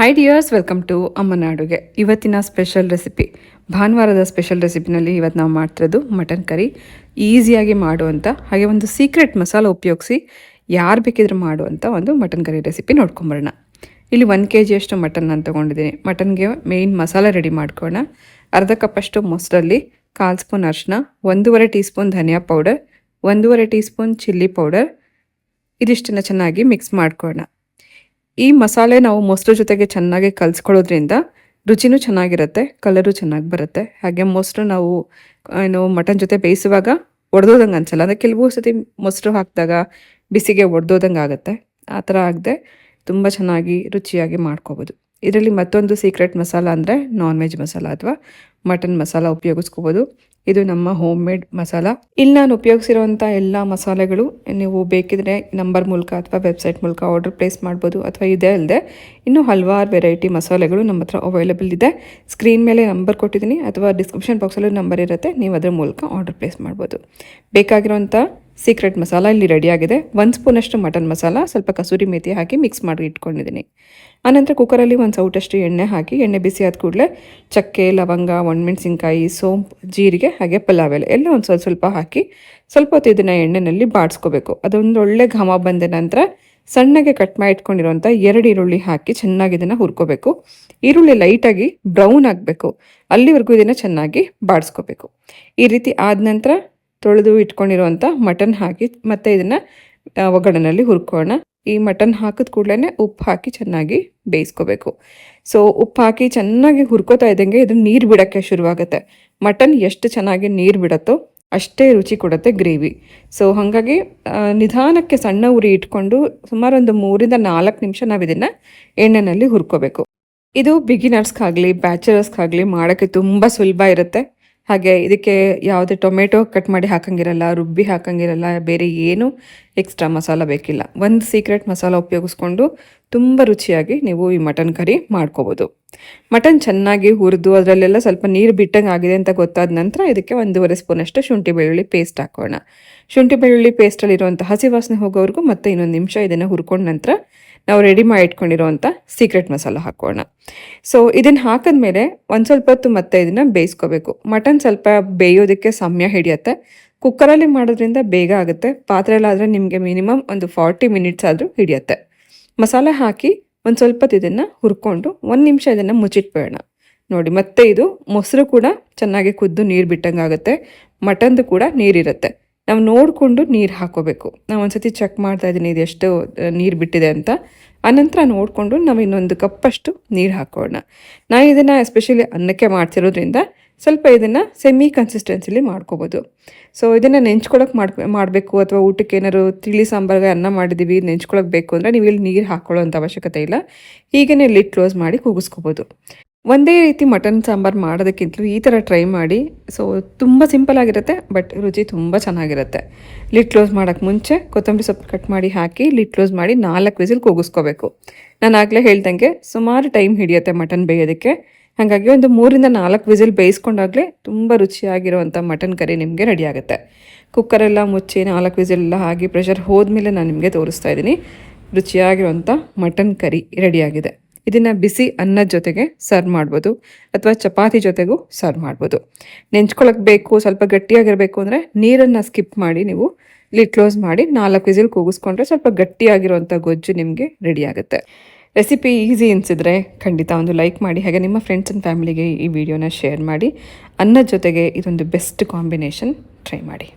Hi dears welcome to ಅಮ್ಮನ ಅಡುಗೆ ಇವತ್ತಿನ ಸ್ಪೆಷಲ್ ರೆಸಿಪಿ ಭಾನುವಾರದ ಸ್ಪೆಷಲ್ ರೆಸಿಪಿನಲ್ಲಿ ಇವತ್ತು ನಾವು ಮಾಡ್ತಿರೋದು ಮಟನ್ ಕರಿ ಈಸಿಯಾಗಿ ಮಾಡುವಂಥ ಹಾಗೆ ಒಂದು ಸೀಕ್ರೆಟ್ ಮಸಾಲ ಉಪಯೋಗಿಸಿ ಯಾರು ಬೇಕಿದ್ರೂ ಮಾಡುವಂಥ ಒಂದು ಮಟನ್ ಕರಿ ರೆಸಿಪಿ ನೋಡ್ಕೊಂಬರೋಣ. ಇಲ್ಲಿ ಒಂದು ಕೆ ಜಿಯಷ್ಟು ಮಟನ್ ನಾನು ತೊಗೊಂಡಿದ್ದೀನಿ. ಮಟನ್ಗೆ ಮೇಯ್ನ್ ಮಸಾಲ ರೆಡಿ ಮಾಡ್ಕೊಳ್ಳೋಣ ಅರ್ಧ ಕಪ್ಪಷ್ಟು ಮೊಸರಲ್ಲಿ ಕಾಲು ಸ್ಪೂನ್ ಅರಿಶಿನ ಒಂದೂವರೆ ಟೀ ಸ್ಪೂನ್ ಧನಿಯಾ ಪೌಡರ್ ಒಂದೂವರೆ ಟೀ ಸ್ಪೂನ್ ಚಿಲ್ಲಿ ಪೌಡರ್ ಇದಿಷ್ಟನ್ನು ಚೆನ್ನಾಗಿ ಮಿಕ್ಸ್ ಮಾಡ್ಕೊಳ್ಳೋಣ ಈ ಮಸಾಲೆ ನಾವು ಮೊಸರು ಜೊತೆಗೆ ಚೆನ್ನಾಗಿ ಕಲಿಸ್ಕೊಳ್ಳೋದ್ರಿಂದ ರುಚಿನೂ ಚೆನ್ನಾಗಿರುತ್ತೆ, ಕಲರು ಚೆನ್ನಾಗಿ ಬರುತ್ತೆ. ಹಾಗೆ ಮೊಸರು ನಾವು, ಏನು, ಮಟನ್ ಜೊತೆ ಬೇಯಿಸುವಾಗ ಒಡೆದೋದಂಗೆ ಅನ್ಸಲ್ಲ. ಅಂದರೆ ಕೆಲವು ಸತಿ ಮೊಸರು ಹಾಕಿದಾಗ ಬಿಸಿಗೆ ಒಡೆದೋದಂಗೆ ಆಗುತ್ತೆ. ಆ ಥರ ಆಗದೆ ತುಂಬ ಚೆನ್ನಾಗಿ ರುಚಿಯಾಗಿ ಮಾಡ್ಕೋಬೋದು. ಇದರಲ್ಲಿ ಮತ್ತೊಂದು ಸೀಕ್ರೆಟ್ ಮಸಾಲ ಅಂದರೆ ನಾನ್ ವೆಜ್ ಮಸಾಲ ಅಥವಾ ಮಟನ್ ಮಸಾಲ ಉಪಯೋಗಿಸ್ಕೋಬೋದು. ಇದು ನಮ್ಮ ಹೋಮ್ ಮೇಡ್ ಮಸಾಲ. ಇಲ್ಲಿ ನಾನು ಉಪಯೋಗಿಸಿರುವಂಥ ಎಲ್ಲ ಮಸಾಲೆಗಳು ನೀವು ಬೇಕಿದ್ರೆ ನಂಬರ್ ಮೂಲಕ ಅಥವಾ ವೆಬ್ಸೈಟ್ ಮೂಲಕ ಆರ್ಡರ್ ಪ್ಲೇಸ್ ಮಾಡ್ಬೋದು ಅಥವಾ ಇದೇ ಅಲ್ಲದೆ ಇನ್ನೂ ಹಲವಾರು ವೆರೈಟಿ ಮಸಾಲೆಗಳು ನಮ್ಮ ಹತ್ರ ಅವೈಲೇಬಲ್ ಇದೆ. ಸ್ಕ್ರೀನ್ ಮೇಲೆ ನಂಬರ್ ಕೊಟ್ಟಿದ್ದೀನಿ ಅಥವಾ ಡಿಸ್ಕ್ರಿಪ್ಷನ್ ಬಾಕ್ಸಲ್ಲೂ ನಂಬರ್ ಇರುತ್ತೆ, ನೀವು ಅದರ ಮೂಲಕ ಆರ್ಡರ್ ಪ್ಲೇಸ್ ಮಾಡ್ಬೋದು. ಬೇಕಾಗಿರುವಂಥ ಸೀಕ್ರೆಟ್ ಮಸಾಲ ಇಲ್ಲಿ ರೆಡಿಯಾಗಿದೆ ಒಂದು ಸ್ಪೂನಷ್ಟು ಮಟನ್ ಮಸಾಲ, ಸ್ವಲ್ಪ ಕಸೂರಿ ಮೇತಿ ಹಾಕಿ ಮಿಕ್ಸ್ ಮಾಡಿ ಇಟ್ಕೊಂಡಿದ್ದೀನಿ. ಆನಂತರ ಕುಕ್ಕರಲ್ಲಿ ಒಂದು ಸೌಟಷ್ಟು ಎಣ್ಣೆ ಹಾಕಿ, ಎಣ್ಣೆ ಬಿಸಿ ಆದ ಕೂಡಲೇ ಚಕ್ಕೆ, ಲವಂಗ, ಒಣಮೆಣಸಿನ್ಕಾಯಿ, ಸೋಂಪು, ಜೀರಿಗೆ ಹಾಗೆ ಪಲಾವ್ ಎಲೆ ಎಲ್ಲ ಒಂದು ಸ್ವಲ್ಪ ಸ್ವಲ್ಪ ಹಾಕಿ ಸ್ವಲ್ಪ ಹೊತ್ತು ಇದನ್ನು ಎಣ್ಣೆಯಲ್ಲಿ ಬಾಡಿಸ್ಕೋಬೇಕು. ಅದೊಂದು ಒಳ್ಳೆ ಘಮ ಬಂದ ನಂತರ ಸಣ್ಣಗೆ ಕಟ್ ಮಾಡಿ ಇಟ್ಕೊಂಡಿರುವಂಥ ಎರಡು ಈರುಳ್ಳಿ ಹಾಕಿ ಚೆನ್ನಾಗಿ ಇದನ್ನು ಹುರ್ಕೋಬೇಕು. ಈರುಳ್ಳಿ ಲೈಟಾಗಿ ಬ್ರೌನ್ ಆಗಬೇಕು. ಅಲ್ಲಿವರೆಗೂ ಇದನ್ನು ಚೆನ್ನಾಗಿ ಬಾಡಿಸ್ಕೋಬೇಕು. ಈ ರೀತಿ ಆದ ನಂತರ ತೊಳೆದು ಇಟ್ಕೊಂಡಿರುವಂಥ ಮಟನ್ ಹಾಕಿ ಮತ್ತು ಇದನ್ನು ಒಗ್ಗರಣೆಯಲ್ಲಿ ಹುರ್ಕೋಣ ಈ ಮಟನ್ ಹಾಕಿದ ಕೂಡಲೇ ಉಪ್ಪು ಹಾಕಿ ಚೆನ್ನಾಗಿ ಬೇಯಿಸ್ಕೋಬೇಕು. ಸೊ ಉಪ್ಪು ಹಾಕಿ ಚೆನ್ನಾಗಿ ಹುರ್ಕೋತಾ ಇದ್ದಂಗೆ ಇದು ನೀರು ಬಿಡೋಕ್ಕೆ ಶುರುವಾಗುತ್ತೆ. ಮಟನ್ ಎಷ್ಟು ಚೆನ್ನಾಗಿ ನೀರು ಬಿಡುತ್ತೋ ಅಷ್ಟೇ ರುಚಿ ಕೊಡುತ್ತೆ ಗ್ರೇವಿ. ಸೊ ಹಾಗಾಗಿ ನಿಧಾನಕ್ಕೆ ಸಣ್ಣ ಉರಿ ಇಟ್ಕೊಂಡು ಸುಮಾರು ಒಂದು ಮೂರಿಂದ ನಾಲ್ಕು ನಿಮಿಷ ನಾವು ಇದನ್ನು ಎಣ್ಣೆಯಲ್ಲಿ ಹುರ್ಕೋಬೇಕು. ಇದು ಬಿಗಿನರ್ಸ್ಗಾಗಲಿ ಬ್ಯಾಚುಲರ್ಸ್ಗಾಗಲಿ ಮಾಡೋಕ್ಕೆ ತುಂಬ ಸುಲಭ ಇರುತ್ತೆ. ಹಾಗೆ ಇದಕ್ಕೆ ಯಾವುದೇ ಟೊಮೆಟೊ ಕಟ್ ಮಾಡಿ ಹಾಕಂಗಿರಲ್ಲ, ರುಬ್ಬಿ ಹಾಕಂಗಿರಲ್ಲ, ಬೇರೆ ಏನು ಎಕ್ಸ್ಟ್ರಾ ಮಸಾಲ ಬೇಕಿಲ್ಲ. ಒಂದು ಸೀಕ್ರೆಟ್ ಮಸಾಲ ಉಪಯೋಗಿಸ್ಕೊಂಡು ತುಂಬ ರುಚಿಯಾಗಿ ನೀವು ಈ ಮಟನ್ ಕರಿ ಮಾಡ್ಕೋಬೋದು. ಮಟನ್ ಚೆನ್ನಾಗಿ ಹುರಿದು ಅದರಲ್ಲೆಲ್ಲ ಸ್ವಲ್ಪ ನೀರು ಬಿಟ್ಟಂಗೆ ಆಗಿದೆ ಅಂತ ಗೊತ್ತಾದ ನಂತರ ಇದಕ್ಕೆ ಒಂದೂವರೆ ಸ್ಪೂನಷ್ಟು ಶುಂಠಿ ಬೆಳ್ಳುಳ್ಳಿ ಪೇಸ್ಟ್ ಹಾಕೋಣ. ಶುಂಠಿ ಬೆಳ್ಳುಳ್ಳಿ ಪೇಸ್ಟಲ್ಲಿರುವಂಥ ಹಸಿ ವಾಸನೆ ಹೋಗೋವರೆಗೂ ಮತ್ತೆ ಇನ್ನೊಂದು ನಿಮಿಷ ಇದನ್ನು ಹುರ್ಕೊಂಡ ನಂತರ ನಾವು ರೆಡಿ ಮಾಡಿ ಇಟ್ಕೊಂಡಿರುವಂಥ ಸೀಕ್ರೆಟ್ ಮಸಾಲ ಹಾಕೋಣ. ಸೊ ಇದನ್ನು ಹಾಕಿದ್ಮೇಲೆ ಒಂದು ಸ್ವಲ್ಪ ಹೊತ್ತು ಮತ್ತೆ ಇದನ್ನು ಬೇಯಿಸ್ಕೋಬೇಕು. ಮಟನ್ ಸ್ವಲ್ಪ ಬೇಯೋದಕ್ಕೆ ಸಮಯ ಹಿಡಿಯುತ್ತೆ. ಕುಕ್ಕರಲ್ಲಿ ಮಾಡೋದ್ರಿಂದ ಬೇಗ ಆಗುತ್ತೆ. ಪಾತ್ರೆಯಲ್ಲಾದರೆ ನಿಮಗೆ ಮಿನಿಮಮ್ ಒಂದು ಫಾರ್ಟಿ ಮಿನಿಟ್ಸ್ ಆದರೂ ಹಿಡಿಯುತ್ತೆ. ಮಸಾಲೆ ಹಾಕಿ ಒಂದು ಸ್ವಲ್ಪ ಇದನ್ನು ಹುರ್ಕೊಂಡು ಒಂದು ನಿಮಿಷ ಇದನ್ನು ಮುಚ್ಚಿಟ್ಬೇಡ ನೋಡಿ, ಮತ್ತೆ ಇದು ಮೊಸರು ಕೂಡ ಚೆನ್ನಾಗಿ ಕುದ್ದು ನೀರು ಬಿಟ್ಟಂಗೆ ಆಗುತ್ತೆ. ಮಟನ್ದು ಕೂಡ ನೀರಿರುತ್ತೆ ನಾವು ನೋಡಿಕೊಂಡು ನೀರು ಹಾಕೋಬೇಕು. ನಾವು ಒಂದ್ಸತಿ ಚೆಕ್ ಮಾಡ್ತಾ ಇದ್ದೀನಿ ಇದು ಎಷ್ಟು ನೀರು ಬಿಟ್ಟಿದೆ ಅಂತ. ಆನಂತರ ನೋಡಿಕೊಂಡು ನಾವು ಇನ್ನೊಂದು ಕಪ್ಪಷ್ಟು ನೀರು ಹಾಕೋಣ. ನಾನು ಇದನ್ನು ಎಸ್ಪೆಷಲಿ ಅನ್ನಕ್ಕೆ ಮಾಡ್ತಿರೋದ್ರಿಂದ ಸ್ವಲ್ಪ ಇದನ್ನು ಸೆಮಿ ಕನ್ಸಿಸ್ಟೆನ್ಸಿಲಿ ಮಾಡ್ಕೋಬೋದು. ಸೊ ಇದನ್ನು ನೆಂಚ್ಕೊಳಕ್ಕೆ ಮಾಡ್ ಮಾಡಬೇಕು ಅಥವಾ ಊಟಕ್ಕೆ ಏನಾದ್ರು ತಿಳಿ ಸಾಂಬಾರಿಗೆ ಅನ್ನ ಮಾಡಿದ್ದೀವಿ ನೆಂಚ್ಕೊಳಕ್ಕೆ ಬೇಕು ಅಂದರೆ ನೀವು ಇಲ್ಲಿ ನೀರು ಹಾಕ್ಕೊಳ್ಳೋಂಥ ಅವಶ್ಯಕತೆ ಇಲ್ಲ. ಹೀಗೇ ಲಿಟ್ ಕ್ಲೋಸ್ ಮಾಡಿ ಕೂಗಿಸ್ಕೋಬೋದು. ಒಂದೇ ರೀತಿ ಮಟನ್ ಸಾಂಬಾರು ಮಾಡೋದಕ್ಕಿಂತಲೂ ಈ ಥರ ಟ್ರೈ ಮಾಡಿ. ಸೊ ತುಂಬ ಸಿಂಪಲ್ ಆಗಿರುತ್ತೆ ಬಟ್ ರುಚಿ ತುಂಬ ಚೆನ್ನಾಗಿರುತ್ತೆ. ಲಿಡ್ ಕ್ಲೋಸ್ ಮಾಡೋಕ್ಕೆ ಮುಂಚೆ ಕೊತ್ತಂಬರಿ ಸೊಪ್ಪು ಕಟ್ ಮಾಡಿ ಹಾಕಿ ಲಿಡ್ ಕ್ಲೋಸ್ ಮಾಡಿ ನಾಲ್ಕು ವಿಸಿಲ್ ಕೂಗಿಸ್ಕೋಬೇಕು. ನಾನು ಆಗಲೇ ಹೇಳ್ದಂಗೆ ಸುಮಾರು ಟೈಮ್ ಹಿಡಿಯುತ್ತೆ ಮಟನ್ ಬೇಯೋದಕ್ಕೆ. ಹಾಗಾಗಿ ಒಂದು ಮೂರಿಂದ ನಾಲ್ಕು ವಿಸಿಲ್ ಬೇಯಿಸ್ಕೊಂಡಾಗಲೇ ತುಂಬ ರುಚಿಯಾಗಿರುವಂಥ ಮಟನ್ ಕರಿ ನಿಮಗೆ ರೆಡಿ ಆಗುತ್ತೆ. ಕುಕ್ಕರೆಲ್ಲ ಮುಚ್ಚಿ ನಾಲ್ಕು ವಿಸಿಲ್ ಎಲ್ಲ ಹಾಕಿ ಪ್ರೆಷರ್ ಹೋದ್ಮೇಲೆ ನಾನು ನಿಮಗೆ ತೋರಿಸ್ತಾ ಇದ್ದೀನಿ. ರುಚಿಯಾಗಿರುವಂಥ ಮಟನ್ ಕರಿ ರೆಡಿಯಾಗಿದೆ ಇದನ್ನು ಬಿಸಿ ಅನ್ನದ ಜೊತೆಗೆ ಸರ್ವ್ ಮಾಡ್ಬೋದು. ಅಥವಾ ಚಪಾತಿ ಜೊತೆಗೂ ಸರ್ವ್ ಮಾಡ್ಬೋದು. ನೆಂಚ್ಕೊಳಕ್ಕೆ ಬೇಕು, ಸ್ವಲ್ಪ ಗಟ್ಟಿಯಾಗಿರಬೇಕು ಅಂದರೆ ನೀರನ್ನು ಸ್ಕಿಪ್ ಮಾಡಿ ನೀವು ಲಿಡ್ ಕ್ಲೋಸ್ ಮಾಡಿ ನಾಲ್ಕು ವಿಸಿಲ್ ಕೂಗಿಸ್ಕೊಂಡ್ರೆ ಸ್ವಲ್ಪ ಗಟ್ಟಿಯಾಗಿರುವಂಥ ಗೊಜ್ಜು ನಿಮಗೆ ರೆಡಿ ಆಗುತ್ತೆ. ರೆಸಿಪಿ ಈಸಿ ಅನಿಸಿದ್ರೆ ಖಂಡಿತ ಒಂದು ಲೈಕ್ ಮಾಡಿ, ಹಾಗೆ ನಿಮ್ಮ ಫ್ರೆಂಡ್ಸ್ ಆ್ಯಂಡ್ ಫ್ಯಾಮಿಲಿಗೆ ಈ ವಿಡಿಯೋನ ಶೇರ್ ಮಾಡಿ. ಅನ್ನದ ಜೊತೆಗೆ ಇದೊಂದು ಬೆಸ್ಟ್ ಕಾಂಬಿನೇಷನ್ ಟ್ರೈ ಮಾಡಿ.